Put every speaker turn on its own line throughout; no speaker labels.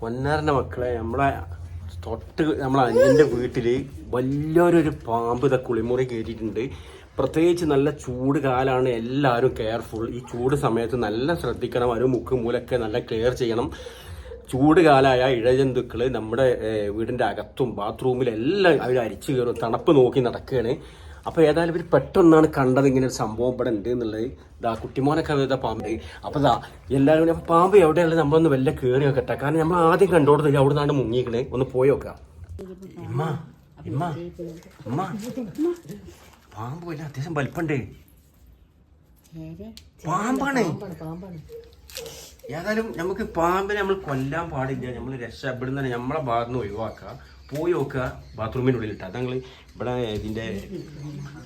പൊന്നാറിന്റെ മക്കളെ നമ്മളെ തൊട്ട് നമ്മളെ അനിയന്റെ വീട്ടിൽ വലിയൊരു പാമ്പ് ഇതാ കുളിമുറി കയറ്റിയിട്ടുണ്ട്. പ്രത്യേകിച്ച് നല്ല ചൂട് കാലാണ് എല്ലാവരും കെയർഫുൾ ഈ ചൂട് സമയത്ത് നല്ല ശ്രദ്ധിക്കണം ഒരു മുക്ക് മൂലൊക്കെ നല്ല ക്ലിയർ ചെയ്യണം. ചൂട് കാലായ ഇഴജന്തുക്കൾ നമ്മുടെ വീടിന്റെ അകത്തും ബാത്റൂമിലെല്ലാം അവർ അരിച്ചു കയറും തണുപ്പ് നോക്കി നടക്കുകയാണ് അപ്പോൾ ഏതായാലും ഇവർ പെട്ടെന്നാണ് കണ്ടത് ഇങ്ങനെ ഒരു സംഭവം ഇവിടെ ഉണ്ട് എന്നുള്ളത്. ഇതാ കുട്ടിമോനെ ഇതാ പാമ്പ്. അപ്പോൾ ഇതാ എല്ലാവരും കൂടി, അപ്പൊ പാമ്പ് എവിടെയുള്ളത് നമ്മളൊന്ന് വല്ല കയറി നോക്കട്ടെ. കാരണം നമ്മൾ ആദ്യം കണ്ടോടുന്നില്ല അവിടെ നിന്നാണ് മുങ്ങിക്കണേ ഒന്ന് പോയി നോക്കാം. ഇമ്മ ഇമ്മ ഇമ്മ. പാമ്പ് വല്ല അത്യാവശ്യം വലിപ്പുണ്ട് പാമ്പാണ്. ഏതായാലും നമുക്ക് പാമ്പിനെ നമ്മൾ കൊല്ലാൻ പാടില്ല. നമ്മൾ രക്ഷപ്പെടുന്ന നമ്മളെ ഭാഗത്ത് നിന്ന് ഒഴിവാക്കുക പോയി നോക്കുക ബാത്റൂമിന്റെ ഉള്ളിലിട്ട് അത് ഞങ്ങൾ ഇവിടെ ഇതിന്റെ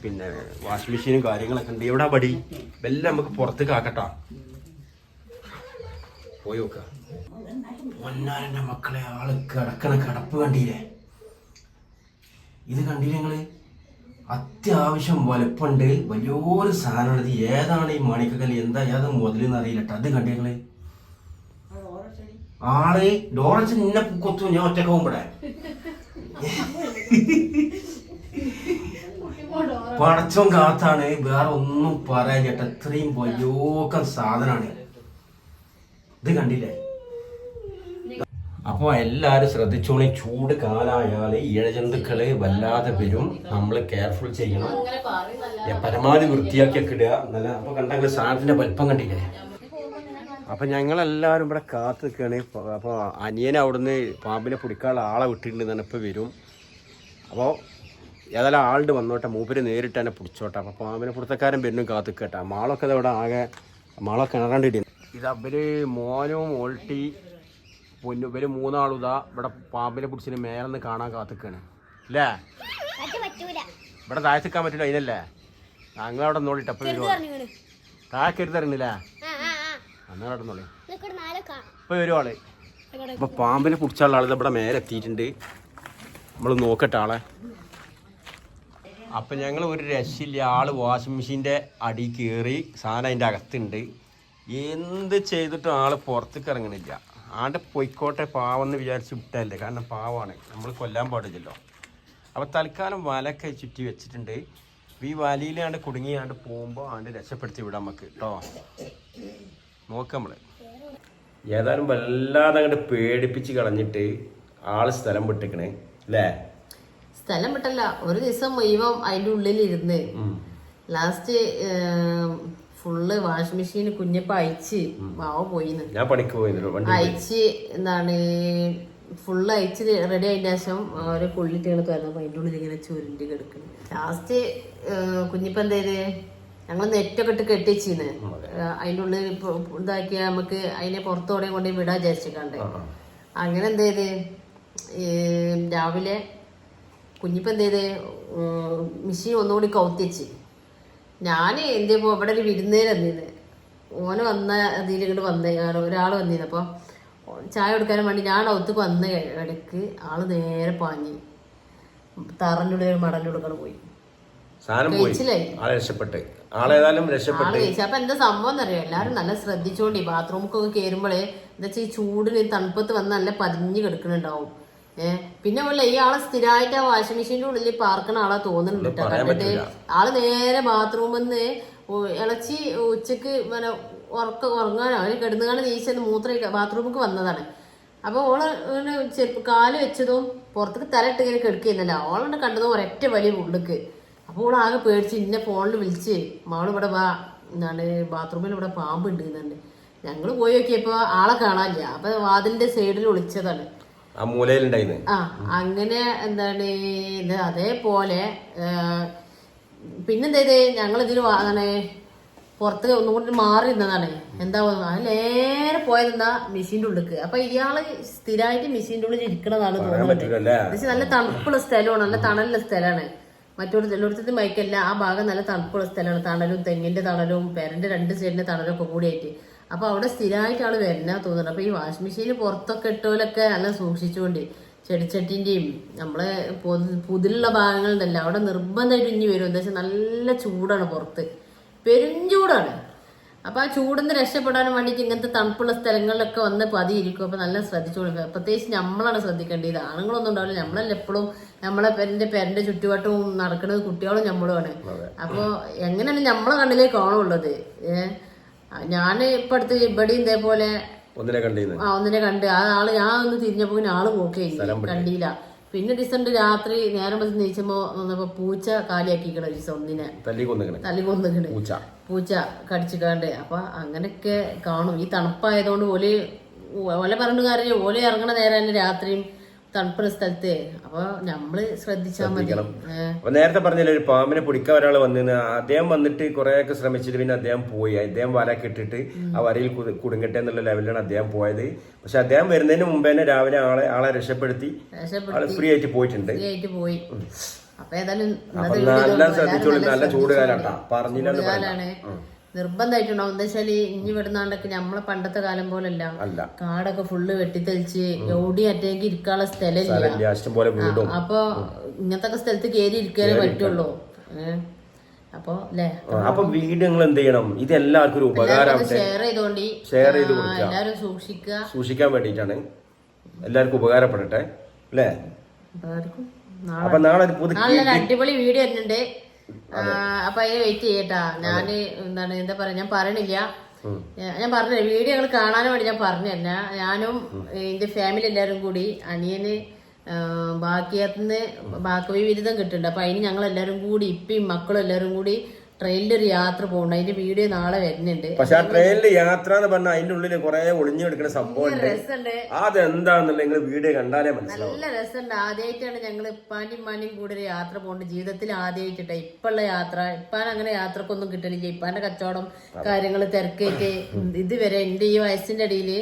പിന്നെ വാഷിംഗ് മെഷീനും കാര്യങ്ങളൊക്കെ ഉണ്ട്. എവിടെ പടി? എല്ലാം നമുക്ക് പുറത്തേക്ക് ആക്കട്ടാ. പോയി നോക്കുക പൊന്നാരന്റെ മക്കളെ ആൾ കിടക്കണ കിടപ്പ് കണ്ടില്ലേ? ഇത് കണ്ടില്ലേ നിങ്ങൾ? അത്യാവശ്യം വലുപ്പുണ്ട് വലിയൊരു സാധനമാണ് ഇത്. ഏതാണ് ഈ മണിക്കക്കല്ല്? എന്താ ഏത് മുതലെന്ന് അറിയില്ല അത് കണ്ടു ഞങ്ങൾ ആൾ ഡോറച്ച് നിന്നെ കൊത്തു. ഞാൻ ഒറ്റക്കാവും പോകുമ്പോടെ പടച്ചോൻ കാത്താണ്. വേറെ ഒന്നും പറയാൻ ചേട്ടാ. ഇത്രയും വലിയോക്കം സാധനമാണ് ഇത് കണ്ടില്ലേ? അപ്പോൾ എല്ലാവരും ശ്രദ്ധിച്ചോളി. ചൂട് കാലായാൽ ഇഴജന്തുക്കൾ വല്ലാതെ വരും. നമ്മൾ കെയർഫുൾ ചെയ്യണം. പരമാവധി പരമാവധി വൃത്തിയാക്കിയൊക്കെ ഇടുക. നല്ല അപ്പോൾ കണ്ടെങ്കിൽ സാധനത്തിന്റെ വലിപ്പം കണ്ടില്ലേ? അപ്പൊ ഞങ്ങളെല്ലാവരും ഇവിടെ കാത്തു നിൽക്കുകയാണ്. അപ്പോൾ അനിയൻ അവിടുന്ന് പാമ്പിനെ പിടിക്കാനുള്ള ആളെ വിട്ടിട്ടുണ്ടെന്ന് ഇപ്പോൾ വരും. അപ്പോൾ ഏതായാലും ആളുടെ വന്നോട്ടെ മൂപ്പര് നേരിട്ട് തന്നെ പിടിച്ചോട്ടെ. അപ്പോൾ പാമ്പിനെ പുറത്തക്കാരൻ വരുന്നു കാത്തു നിൽക്കട്ടെ. മാളൊക്കെ ഇവിടെ ആകെ മാളൊക്കെ കിണറാണ്ടിട്ട് ഇത് അവർ മോനും ഓൾട്ടി പൊന്നു ഇവർ മൂന്നാളും ഇതാ ഇവിടെ പാമ്പിനെ പിടിച്ചിന് മേലെന്ന് കാണാൻ കാത്തുക്കാണ് അല്ലേ ഇവിടെ താഴ്ത്തിക്കാൻ പറ്റില്ല അതിനല്ലേ? ഞങ്ങളവിടെ നോളിട്ടപ്പോൾ താഴെ കരുതറിഞ്ഞില്ലേ അന്നേരം അവിടെ നോളി ഇപ്പൊ വരും ആൾ. അപ്പൊ പാമ്പിനെ പിടിച്ചുള്ള ആൾ ഇവിടെ മേലെ എത്തിയിട്ടുണ്ട്. നമ്മൾ നോക്കട്ടെ ആളെ. അപ്പൊ ഞങ്ങൾ ഒരു രക്ഷയില്ല. ആൾ വാഷിംഗ് മെഷീന്റെ അടി കയറി സാധനം അതിന്റെ അകത്തുണ്ട്. എന്ത് ചെയ്തിട്ടും ആൾ പുറത്തേക്ക് ഇറങ്ങണില്ല. ആണ്ട് പൊയ്ക്കോട്ടെ പാവെന്ന് വിചാരിച്ച് വിട്ടല്ലേ കാരണം പാവാണ്. നമ്മൾ കൊല്ലാൻ പാടില്ലല്ലോ. അപ്പോൾ തൽക്കാലം വലയൊക്കെ ചുറ്റി വെച്ചിട്ടുണ്ട്. ഈ വലയിലാണ്ട് കുടുങ്ങിയാണ്ട് പോകുമ്പോൾ ആണ്ട് രക്ഷപ്പെടുത്തി വിടാം നമുക്ക് കേട്ടോ നോക്കാം നമ്മൾ. ഏതായാലും വല്ലാതെ അങ്ങോട്ട് പേടിപ്പിച്ച് കളഞ്ഞിട്ട് ആൾ സ്ഥലം വിട്ടിക്കണേ അല്ലേ
സ്ഥലം വിട്ടല്ല ഒരു ദിവസം മുഴുവൻ അതിന്റെ ഉള്ളിൽ ഇരുന്ന് last full washing machine Kunjappa അയച്ച് മാവ പോയിന്ന്.
ഞാൻ പണിക്ക് പോയി.
അയച്ച് എന്താണ് ഫുള്ള് അയച്ച് റെഡി ആയതിന്റെ ശേഷം ഓരോ ഇങ്ങനെ തുറന്നപ്പോ അതിന്റെ ഉള്ളിൽ ഇങ്ങനെ ചുരുണ്ടി കിടക്കുന്നു ലാസ്റ്റ് കുഞ്ഞിപ്പ എന്ത് ചെയ്ത്? ഞങ്ങൾ നെറ്റൊക്കെ ഇട്ട് കെട്ടിച്ചിന്ന് അതിന്റെ ഉള്ളിൽ ഇതാക്കിയ നമുക്ക് അതിനെ പുറത്തോടെ കൊണ്ട് വിടാൻ വിചാരിച്ചിട്ടുണ്ട് അങ്ങനെ എന്ത് ചെയ്ത്? രാവിലെ കുഞ്ഞിപ്പ എന്ത് ചെയ്ത്? മിഷീൻ ഒന്നുകൂടി കൗത്തിച്ച്. ഞാൻ എന്തിപ്പോ ഇവിടെ ഒരു വിരുന്നേര് വന്നിരുന്നത് ഓന് വന്ന അതിൽ ഇങ്ങോട്ട് വന്ന ഒരാൾ വന്നിരുന്നു അപ്പോൾ ചായ കൊടുക്കാനും വേണ്ടി ഞാൻ ഒത്തുക്ക് വന്ന ഇടയ്ക്ക് ആൾ നേരെ പാഞ്ഞ്. തറന്റെ ഉള്ളിൽ ഒരു ഉള്ളിൽ പോയി.
സാധനം പോയി. രക്ഷപ്പെട്ട്. ആളേതായാലും രക്ഷപ്പെട്ടു.
അപ്പൊ എന്താ സംഭവം എന്നറിയോ എല്ലാരും നല്ല ശ്രദ്ധിച്ചോണ്ടി. ബാത്റൂമൊക്കെ കയറുമ്പോഴേ എന്താ വെച്ചാൽ ഈ ചൂടിന് തണുപ്പത്ത് വന്ന് നല്ല പതിഞ്ഞു കിടക്കുന്നുണ്ടാവും ഏഹ് പിന്നെ പോലെ ഈ ആളെ സ്ഥിരമായിട്ട് ആ വാഷിംഗ് മെഷീന്റെ ഉള്ളിൽ പാർക്കണ ആളെ തോന്നുന്നുണ്ട് കേട്ടോ. കണ്ടിട്ട് ആൾ നേരെ ബാത്റൂമിൽ നിന്ന് ഇളച്ചി ഉച്ചയ്ക്ക് പിന്നെ ഉറക്ക ഉറങ്ങാനോ അവർ കിടന്നുകാണ് നീച്ചെന്ന് മൂത്ര ബാത്റൂമിക്ക് വന്നതാണ്. അപ്പൊ ഓൾ ഇങ്ങനെ കാൽ വെച്ചതും പുറത്തേക്ക് തല ഇട്ട് ഇങ്ങനെ കിടക്കുന്നില്ല ഓളുണ്ട് കണ്ടതും ഒരൊറ്റ വലിയ ഉള്ളിക്ക് അപ്പൊ ഓൾ ആകെ പേടിച്ച് ഇന്നെ ഫോണിൽ വിളിച്ച് മാൾ ഇവിടെ വാ. എന്നാണ് ബാത്റൂമിൽ ഇവിടെ പാമ്പ് ഉണ്ട് എന്നുണ്ട് ഞങ്ങൾ പോയി നോക്കിയപ്പോ ആളെ കാണാനില്ല. അപ്പൊ വാതിലിന്റെ സൈഡിൽ ഒളിച്ചതാണ്.
ആ
അങ്ങനെ എന്താണ് ഇത് അതേപോലെ ആ, പിന്നെന്താ ഇത് ഞങ്ങൾ ഇതിന് അങ്ങനെ പുറത്ത് ഒന്നും കൂടി മാറി നിന്നതാണ്. എന്താ അത് നേരെ പോയതെന്താ? മെഷീന്റെ ഉള്ളിക്ക്. അപ്പൊ ഇയാൾ സ്ഥിരമായിട്ട് മെഷീന്റെ ഉള്ളിൽ ഇരിക്കണതാണ് തോന്നുന്നത് പക്ഷെ നല്ല തണുപ്പുള്ള സ്ഥലമാണ് നല്ല തണലുള്ള സ്ഥലമാണ് മറ്റൊരു എല്ലായിടത്തും മയക്കല്ല ആ ഭാഗം നല്ല തണുപ്പുള്ള സ്ഥലമാണ്. തണലും തെങ്ങിന്റെ തണലും പെരന്റെ രണ്ട് സൈഡിന്റെ തണലൊക്കെ കൂടിയായിട്ട്. അപ്പൊ അവിടെ സ്ഥിരമായിട്ട് ആൾ വരുന്ന തോന്നുന്നത് അപ്പൊ ഈ വാഷിംഗ് മെഷീനിൽ പുറത്തൊക്കെ ഇട്ടോലൊക്കെ നല്ല സൂക്ഷിച്ചുകൊണ്ട് ചെടിച്ചട്ടിന്റെയും നമ്മളെ പൊതു- പുതിലുള്ള ഭാഗങ്ങളുണ്ടല്ലോ അവിടെ നിർബന്ധമായിട്ട് ഇനി വരും. എന്താ വെച്ചാൽ നല്ല ചൂടാണ് പുറത്ത്. പെരുംചൂടാണ് അപ്പൊ ആ ചൂടിന്ന് രക്ഷപ്പെടാൻ വേണ്ടിയിട്ട് ഇങ്ങനത്തെ തണുപ്പുള്ള സ്ഥലങ്ങളിലൊക്കെ വന്ന് പതിയിരിക്കും. അപ്പൊ നല്ല ശ്രദ്ധിച്ചോളൂ പ്രത്യേകിച്ച് നമ്മളാണ് ശ്രദ്ധിക്കേണ്ടത്. ആണുങ്ങളൊന്നും ഉണ്ടാവില്ല. നമ്മളല്ല എപ്പോഴും നമ്മളെ പെരന്റെ പെരന്റെ ചുറ്റുവട്ടവും നടക്കുന്നത് കുട്ടികളും നമ്മളുമാണ് അപ്പൊ എങ്ങനെയാണ് നമ്മളെ കണ്ണിലേ കാണുള്ളത് ഏഹ് ഞാൻ ഇപ്പൊ അടുത്ത് ഇവിടെ ഇതേപോലെ
ഒന്നിനെ
ആ ഒന്നിനെ കണ്ട്. ആ ആൾ ഞാൻ ഒന്ന് തിരിഞ്ഞപ്പോ ആൾ പോക്കേ കണ്ടില്ല. പിന്നെ ഡിസംബർ രാത്രി നേരം വെച്ച് നീച്ചുമ്പോ പൂച്ച കാലിയാക്കിക്കണ ഒന്നിനെ.
തല്ലി കൊന്നു
തല്ലി കൊന്നിക്കണ്.
പൂച്ച.
പൂച്ച കടിച്ചിക്കാണ്ട്. അപ്പൊ അങ്ങനെയൊക്കെ കാണും. ഈ തണുപ്പായതുകൊണ്ട് ഓൽ ഓലെ പറഞ്ഞ കാര്യം ഓലെ ഇറങ്ങണ നേരം രാത്രിയും തണുപ്പുള്ള സ്ഥലത്ത്. അപ്പൊ നമ്മൾ ശ്രദ്ധിച്ചാൽ മതി.
അപ്പൊ നേരത്തെ പറഞ്ഞില്ലേ ഒരു പാമ്പിനെ പിടിക്കാൻ ഒരാൾ വന്നിന്ന്. അദ്ദേഹം വന്നിട്ട് കുറെയൊക്കെ ശ്രമിച്ചിട്ട് പിന്നെ അദ്ദേഹം പോയി. അദ്ദേഹം വലയൊക്കെ ഇട്ടിട്ട് ആ വരയിൽ കുടുങ്ങട്ടെ എന്നുള്ള ലെവലിലാണ് അദ്ദേഹം പോയത്. പക്ഷെ അദ്ദേഹം വരുന്നതിന് മുമ്പ് തന്നെ രാവിലെ ആളെ ആളെ രക്ഷപ്പെടുത്തി.
രക്ഷപ്പെടുത്തി.
ആൾ ഫ്രീ ആയിട്ട് പോയിട്ടുണ്ട്.
ഫ്രീ ആയിട്ട് പോയി. അപ്പൊ ഏതായാലും
നല്ല
നിർബന്ധമായിട്ടുണ്ടാവും എന്താ വെച്ചാൽ ഇനി വിടുന്നാണ്ടൊക്കെ നമ്മളെ പണ്ടത്തെ കാലം പോലല്ല.
അല്ല.
കാടൊക്കെ ഫുള്ള് വെട്ടിത്തെളിച്ച് എവിടെ അറ്റേക്ക് ഇരിക്കാനുള്ള സ്ഥലമില്ല അപ്പൊ ഇങ്ങനത്തെ സ്ഥലത്ത് കയറി ഇരിക്കാനേ പറ്റുള്ളൂ. അപ്പൊ
അപ്പൊ വീട് നിങ്ങൾ എന്ത് ചെയ്യണം? ഇത് എല്ലാവർക്കും ഒരു ഉപകാരമാവട്ടെ
ഷെയർ ചെയ്തോണ്ടി.
ഷെയർ ചെയ്ത് കൊടുക്കുക.
സൂക്ഷിക്കുക.
സൂക്ഷിക്കാൻ വേണ്ടിയിട്ടാണ്. എല്ലാവർക്കും ഉപകാരപ്പെടട്ടെ. അല്ലേ
എല്ലാവർക്കും.
അപ്പൊ നാളെ ഒരു പുതുക്കി
അടിപൊളി വീഡിയോ തന്നെ അപ്പൊ അതിന് വെയിറ്റ് ചെയ്യട്ടാ. ഞാൻ എന്താണ് എന്താ പറയാ ഞാൻ പറഞ്ഞില്ല ഞാൻ- പറഞ്ഞു വീഡിയോ ഞങ്ങൾ കാണാനും വേണ്ടി ഞാൻ പറഞ്ഞല്ല. ഞാനും എന്റെ ഫാമിലി എല്ലാവരും കൂടി അനിയന് ബാക്കിയത്ത് ബാക്കിയത്തുനിന്ന് ബാക്കി വിരുദ്ധം കിട്ടുന്നുണ്ട്. അപ്പൊ അതിന് ഞങ്ങൾ എല്ലാവരും കൂടി ഇപ്പയും മക്കളും എല്ലാവരും കൂടി ട്രെയിനിലൊരു യാത്ര പോകണം. അതിന്റെ വീഡിയോ നാളെ വരുന്നുണ്ട്.
പക്ഷെ ആ ട്രെയിനിൽ യാത്ര എന്ന് പറഞ്ഞാൽ അതിന്റെ ഉള്ളിൽ കുറെ ഒളിഞ്ഞു കിടക്കുന്ന സംഭവം അതെന്താണെന്നുള്ള
രസമുണ്ട്.
നിങ്ങൾ വീഡിയോ കണ്ടാലേ മനസ്സിലാവും.
നല്ല രസമുണ്ട്. ആദ്യമായിട്ടാണ് ഞങ്ങൾ ഇപ്പാനും ഇപ്പാനും കൂടെ ഒരു യാത്ര പോകുന്നത് ജീവിതത്തിൽ ആദ്യമായിട്ടാ ഇപ്പുള്ള യാത്ര. ഇപ്പാൻ അങ്ങനെ യാത്രക്കൊന്നും കിട്ടണില്ല. ഇപ്പാന്റെ കച്ചവടം കാര്യങ്ങൾ തിരക്കേറ്റ് ഇതുവരെ എന്റെ ഈ വയസ്സിന്റെ അടിയിൽ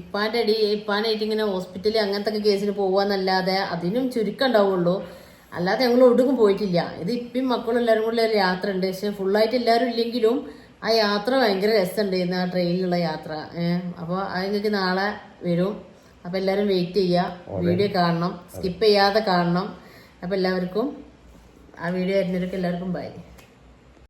ഇപ്പാന്റെ അടി ഇപ്പാനായിട്ട് ഇങ്ങനെ ഹോസ്പിറ്റലിൽ അങ്ങനത്തെ കേസിന് പോവാന്നല്ലാതെ അതിനും ചുരുക്കം ഉണ്ടാവുള്ളൂ. അല്ലാതെ ഞങ്ങൾ ഒടുക്കും പോയിട്ടില്ല. ഇത് ഇപ്പം മക്കളും എല്ലാവരും കൂടെ ഒരു യാത്ര ഉണ്ട്. പക്ഷെ ഫുള്ളായിട്ട് എല്ലാവരും ഇല്ലെങ്കിലും ആ യാത്ര ഭയങ്കര രസമുണ്ടായിരുന്നു ആ ട്രെയിനിലുള്ള യാത്ര. അപ്പോൾ അത് നിങ്ങൾക്ക് നാളെ വരും. അപ്പോൾ എല്ലാവരും വെയിറ്റ് ചെയ്യുക വീഡിയോ കാണണം. സ്കിപ്പ് ചെയ്യാതെ കാണണം. അപ്പോൾ എല്ലാവർക്കും ആ വീഡിയോ വരുന്നവർക്ക് എല്ലാവർക്കും ബൈ